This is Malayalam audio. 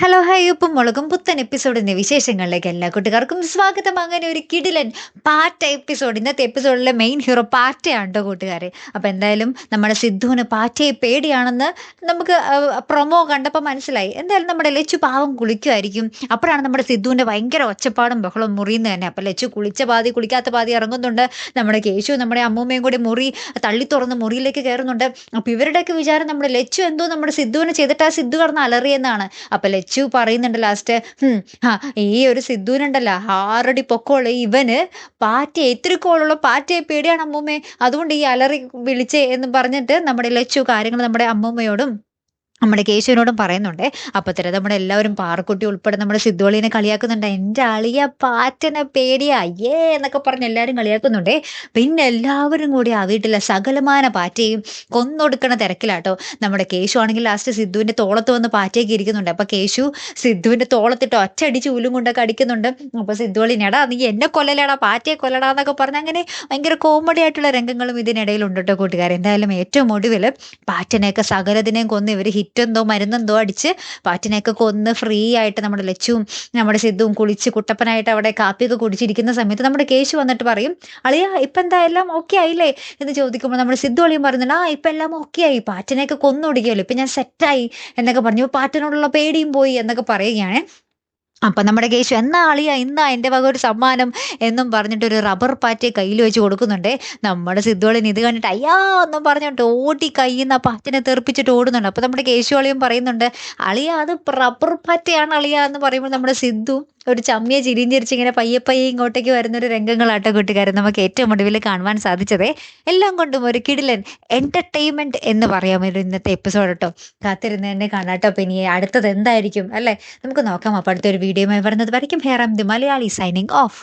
ഹലോ ഹായ് ഉപ്പും മുളകും പുത്തൻ എപ്പിസോഡിന്റെ വിശേഷങ്ങളിലേക്ക് എല്ലാ കൂട്ടുകാർക്കും സ്വാഗതം. അങ്ങനെ ഒരു കിടിലൻ പാറ്റ എപ്പിസോഡ് ഇന്നത്തെ എപ്പിസോഡിലെ മെയിൻ ഹീറോ പാറ്റയാണ് കേട്ടോ കൂട്ടുകാരെ. അപ്പോൾ എന്തായാലും നമ്മുടെ സിദ്ധുവിന് പാറ്റയെ പേടിയാണെന്ന് നമുക്ക് പ്രൊമോ കണ്ടപ്പോൾ മനസ്സിലായി. എന്തായാലും നമ്മുടെ ലച്ചു പാവം കുളിക്കുമായിരിക്കും അപ്പോഴാണ് നമ്മുടെ സിദ്ധുവിന്റെ ഭയങ്കര ഒച്ചപ്പാടും ബഹളവും മുറിയുന്നത് തന്നെ. അപ്പോൾ ലച്ചു കുളിച്ച പാതി കുളിക്കാത്ത പാതി ഇറങ്ങുന്നുണ്ട്. നമ്മുടെ കേശു നമ്മുടെ അമ്മൂമ്മയും കൂടി മുറി തള്ളി തുറന്ന് മുറിയിലേക്ക് കയറുന്നുണ്ട്. അപ്പോൾ ഇവരുടെയൊക്കെ വിചാരം നമ്മുടെ ലച്ചു എന്തോ നമ്മുടെ സിദ്ധുവിനെ ചെയ്തിട്ട് ആ സിദ്ധു കടന്ന് അലറിയെന്നാണ്. അപ്പോൾ ലച്ചു പറയുന്നുണ്ട് ലാസ്റ്റ്. ഈ ഒരു സിദ്ധുവിനുണ്ടല്ലോ. ആറടി പൊക്കമുള്ള ഇവന് പാറ്റ എത്തിരിക്കോളുള്ള പാറ്റയെ പേടിയാണ് അമ്മൂമ്മേ. അതുകൊണ്ട് ഈ അലറി വിളിച്ചേ എന്ന് പറഞ്ഞിട്ട് നമ്മുടെ ലച്ചു കാര്യങ്ങൾ നമ്മുടെ അമ്മൂമ്മയോടും നമ്മുടെ കേശുവിനോടും പറയുന്നുണ്ട് അപ്പത്തരം നമ്മുടെ എല്ലാവരും പാറക്കുട്ടി ഉൾപ്പെടെ നമ്മുടെ സിദ്ധുവളിനെ കളിയാക്കുന്നുണ്ട്. എന്റെ അളിയ പാറ്റനെ പേടിയാ. അയ്യേ എന്നൊക്കെ പറഞ്ഞ് എല്ലാവരും കളിയാക്കുന്നുണ്ട്. പിന്നെ എല്ലാവരും കൂടി ആ വീട്ടിലെ സകലമാന പാറ്റയും കൊന്നൊടുക്കണ തിരക്കിലാട്ടോ. നമ്മുടെ കേശു ആണെങ്കിൽ ലാസ്റ്റ് സിദ്ധുവിന്റെ തോളത്ത് വന്ന് പാറ്റയൊക്കെ ഇരിക്കുന്നുണ്ട്. അപ്പോൾ കേശു സിദ്ധുവിന്റെ തോളത്തിട്ട് ഒറ്റയടിച്ച് ഉലും കൊണ്ടൊക്കെ അടിക്കുന്നുണ്ട്. അപ്പോൾ സിദ്ധുവളിന് എടാ നീ എന്നെ കൊല്ലലേടാ പാറ്റയെ കൊല്ലടാ എന്നൊക്കെ പറഞ്ഞ് അങ്ങനെ ഭയങ്കര കോമഡി ആയിട്ടുള്ള രംഗങ്ങളും ഇതിനിടയിലുണ്ട് കേട്ടോ കൂട്ടുകാർ എന്തായാലും ഏറ്റവും ഒടുവിൽ പാറ്റനെയൊക്കെ സകലതിനെയും കൊന്ന് ഇവർ ഹിറ്റെന്തോ മരുന്നെന്തോ അടിച്ച് പാറ്റിനെയൊക്കെ കൊന്ന് ഫ്രീ ആയിട്ട് നമ്മുടെ ലച്ചുവും നമ്മുടെ സിദ്ധുവും കുളിച്ച് കുട്ടപ്പനായിട്ട് അവിടെ കാപ്പിയൊക്കെ കുടിച്ചിരിക്കുന്ന സമയത്ത് നമ്മുടെ കേശു വന്നിട്ട് പറയും അളിയ ഇപ്പം എന്താ എല്ലാം ഓക്കെ ആയില്ലേ? എന്ന് ചോദിക്കുമ്പോൾ നമ്മുടെ സിദ്ധു അളിയും പറയുന്നുണ്ട് ആ ഇപ്പം എല്ലാം ഓക്കെ ആയി പാറ്റിനെയൊക്കെ കൊന്നൊടിക്കുമല്ലോ ഇപ്പം ഞാൻ സെറ്റായി എന്നൊക്കെ പറഞ്ഞു. പാറ്റിനോടുള്ള പേടിയും പോയി എന്നൊക്കെ പറയുകയാണ്. അപ്പം നമ്മുടെ കേശു എന്നാ അളിയ ഇന്നാ എന്റെ വക ഒരു സമ്മാനം എന്നും പറഞ്ഞിട്ട് ഒരു റബ്ബർ പാറ്റ് കയ്യിൽ വെച്ച് കൊടുക്കുന്നുണ്ട്. നമ്മുടെ സിദ്ധുവളിന് ഇത് കണ്ടിട്ട് അയ്യാ എന്നും പറഞ്ഞിട്ട് ഓടി കയ്യിൽ നിന്ന് ആ പാറ്റിനെ തെറിപ്പിച്ചിട്ട് ഓടുന്നുണ്ട്. അപ്പം നമ്മുടെ കേശു അളിയും പറയുന്നുണ്ട് അളിയ അത് റബ്ബർ പാറ്റയാണ് അളിയ എന്ന് പറയുമ്പോൾ നമ്മുടെ സിദ്ധു ഒരു ചമ്മിയെ ചിരിയും ചിരിച്ച് ഇങ്ങനെ പയ്യെ പയ്യെ ഇങ്ങോട്ടേക്ക് വരുന്ന ഒരു രംഗങ്ങളാട്ടോ കൂട്ടുകാരൻ നമുക്ക് ഏറ്റവും ഒടുവിൽ കാണുവാൻ സാധിച്ചത്. എല്ലാം കൊണ്ടും ഒരു കിടിലൻ എന്റർടൈൻമെന്റ് എന്ന് പറയാം ഒരു ഇന്നത്തെ എപ്പിസോഡ് കേട്ടോ കാത്തിരുന്ന് തന്നെ കാണാട്ടോ. അപ്പം ഇനി അടുത്തത് എന്തായിരിക്കും? അല്ലേ? നമുക്ക് നോക്കാം. അപ്പോൾ അടുത്തൊരു വീഡിയോയുമായി വരുന്നത് വരയ്ക്കും. Here am the Malayali signing off